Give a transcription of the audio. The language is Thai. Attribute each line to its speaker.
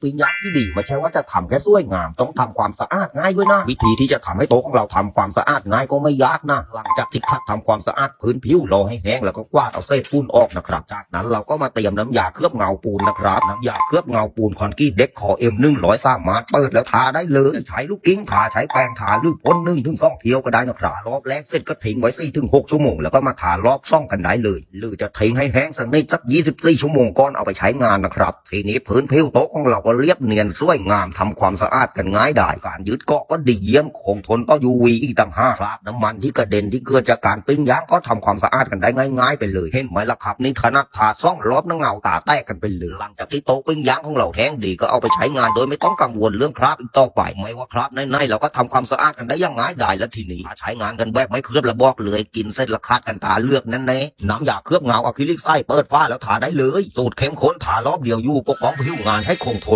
Speaker 1: ปิ้งย่างที่ดีไม่ใช่ว่าจะทำแค่สวยงาม ต้องทำความสะอาดง่ายด้วยนะวิธีที่จะทำให้โต๊ะของเราทำความสะอาดง่ายก็ไม่ยากนะหลังจากที่คัดทำความสะอาดพื้นผิวรอให้แห้งแล้วก็กวาดเอาเศษฝุ่นออกนะครับ จากนั้นเราก็มาเตรียมน้ำยาเคลือบเงาปูนนะครับน้ำยาเคลือบเงาปูนคอนกรีตเด็กขอเอ็มหนึ่งร้อยสามารถเปิดแล้วทาได้เลยใช้ลูกกิ้งทาใช้แป้งทาหรือพ่นหนึ่งถึงสองเที่ยวก็ได้นะครับรอบแรกเสร็จก็ทิ้งไว้สี่ถึงหกชั่วโมงแล้วก็มาทารอบซ่องกันได้เลย หรือจะทิ้งให้แห้งสักนิดสักยี่สิบสี่ชั่วโมงก่อนเอาไปใช้งานนะครับทีนี้พื้นผิวโต๊ะของเราก็เรียบเนียนสวยงามทำความสะอาดกันง่ายได้การยึดเกาะก็ดีเยี่ยมคงทนต่อ UV อีกต่างห้าคราบน้ำมันที่กระเด็นที่เกิดจากการปิ้งย่างก็ทำความสะอาดกันได้ง่าย ๆ ไปเลยเห็นไหมล่ะครับนี่ขนาดทาซ่องรอบน้ำเงาตาแตกกันไปเลยหลังจากที่โต๊ะปิ้งย่างของเราแห้งดีก็เอาไปใช้งานโดยไม่ต้องกังวลเรื่องคราบอีกต่อไปไม่ว่าคราบในๆเราก็ทำความสะอาดกันได้อย่างง่ายดายและทีนี้ถ้าใช้งานกันแบบไม่เคลือบระบอกเลยกินเส้นละคาดกันตาเลือกนั่นแน่น้ำยาเคลือบเงาอะคริลิกไส้เปิดฝ้าแล้วทาได้เลย สูตรเข้มข้นทารอบเดียวอยู่ปกป้องผิวงานให้คงทน